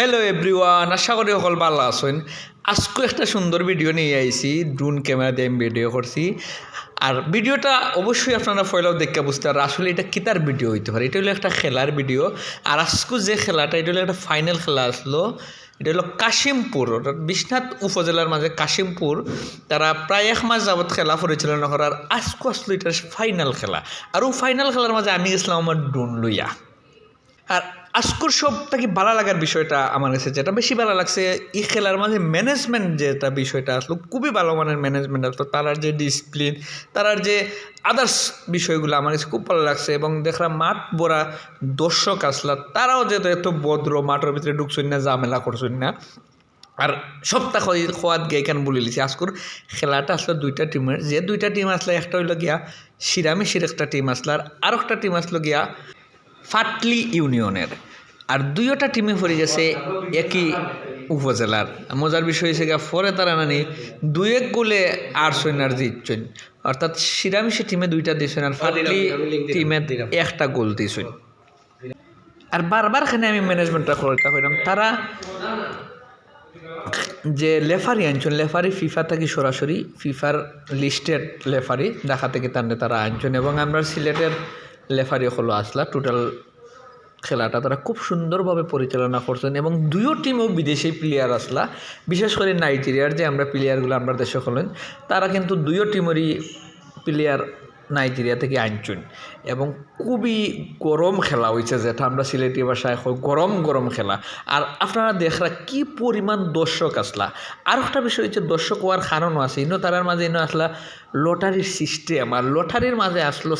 Hello everyone আশা করি সকল ভালো আছেন। আজকে একটা সুন্দর ভিডিও নিয়ে আইছি ড্রোন ক্যামেরা দিয়ে আমি ভিডিও করছি। আর ভিডিওটা অবশ্যই আপনারা ফয়লাও দেখে বুঝতে পারেন আসলে এটা কিতার ভিডিও হইতে পারে? এটা হলো একটা খেলার ভিডিও আর আজকে যে খেলাটা, এটা হলো একটা ফাইনাল খেলা আসলো। এটা হলো কাশিমপুর, অর্থাৎ বিশ্বনাথ উপজেলার মাঝে কাশিমপুর। তারা প্রায় এক মাস যাবৎ খেলা পরিচালনা করার আজকে আসলো এটা ফাইনাল খেলা। আর ফাইনাল খেলার মাঝে আমি গেছিলাম আমার ড্রোন লইয়া। আর আজকুর সব থেকে ভালো লাগার বিষয়টা আমার কাছে যেটা বেশি ভালো লাগছে, এই খেলার মাঝে ম্যানেজমেন্ট যেটা বিষয়টা আসলো, খুবই ভালো মানের ম্যানেজমেন্ট আসলো, তারার যে ডিসিপ্লিন তারার যে আদার্স বিষয়গুলো আমার কাছে খুব ভালো লাগছে এবং দেখলাম মাঠ ভরা দর্শক আসলা, তারাও যেহেতু এত ভদ্র, মাঠের ভিতরে ঢুকছেন না, ঝামেলা করছেন না। আর সপ্তাহ খোয়াত গিয়ে কেন বলে লিছি আজকুর খেলাটা আসলো দুইটা টিমের যে দুইটা টিম আসলে, একটা হইল গিয়া সিরামি সির একটা টিম আসলো, আর একটা টিম আসলো গিয়া ফাটলি ইউনিয়নের। আর দুইটা টিমে পড়ে গেছে একই উপজেলার। মজার বিষয় হয়েছে পরে তারা নানি দুই এক গোলে আর সৈন্যার জিতছেন অর্থাৎ সিরামিশি টিমে দুইটা দিয়েছেন আর ফাটলি টিমে একটা গোল দিয়েছেন। আর বারবার খানে আমি ম্যানেজমেন্টটা করতে হইলাম তারা যে লেফারি আনছেন লেফারি ফিফা থেকে সরাসরি ফিফার লিস্টেড লেফারি দেখা থেকে তার তারা আনছেন। এবং আমরা সিলেটের লেফারি হলো আসলা টোটাল খেলাটা তারা খুব সুন্দরভাবে পরিচালনা করছেন এবং দুইও টিমও বিদেশি প্লেয়ার আসলা। বিশেষ করে নাইজেরিয়ার যে আমরা প্লেয়ারগুলো আমরা দেশে হলেন তারা কিন্তু দুইও টিমেরই প্লেয়ার নাইজেরিয়া থেকে আনছেন এবং খুবই গরম খেলা হয়েছে যেটা, আমরা সিলেটি ভাষায় কই গরম গরম খেলা। আর আপনারা দেখরা কি পরিমাণ দর্শক আসলা। আর একটা বিষয় হচ্ছে দর্শক হওয়ার কারণও আছে। ইনো তারার মাঝে ইনো আসলা লটারির সিস্টেম আর লটারির মাঝে আসলো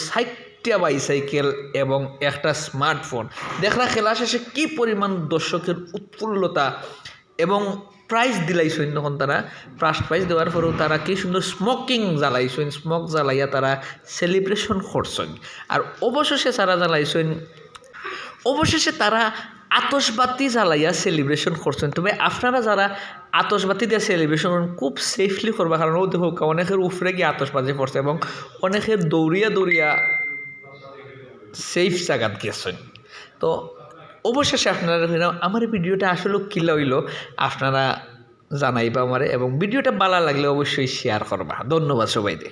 সাইটটা বাইসাইকেল এবং একটা স্মার্টফোন দেখলা খেলা শেষে কি পরিমাণ দর্শকের উৎফুল্লতা এবং প্রাইজ দিলাইছেন তখন তারা। ফার্স্ট প্রাইজ দেওয়ার পরেও তারা কি সুন্দর স্মোকিং জ্বালাইছেন স্মোক জ্বালাইয়া তারা সেলিব্রেশন করছেন। আর অবশেষে তারা জ্বালাইছেন অবশেষে তারা আতসবাতি জ্বালাইয়া সেলিব্রেশন করছেন। তবে আপনারা যারা আতসবাতি দিয়ে সেলিব্রেশন করেন, খুব সেফলি করবা, কারণ ও দেখো অনেকের উফরে গিয়ে আতসবাজি পড়ছে এবং অনেকের দৌড়িয়া দৌড়িয়া সেফ জায়গাত গেছেন। তো অবশেষে আপনারা আমার ভিডিওটা আসলে কিলা হইল আপনারা জানাইবা আমারে এবং ভিডিওটা ভালো লাগলে অবশ্যই শেয়ার করবা। ধন্যবাদ সবাইকে।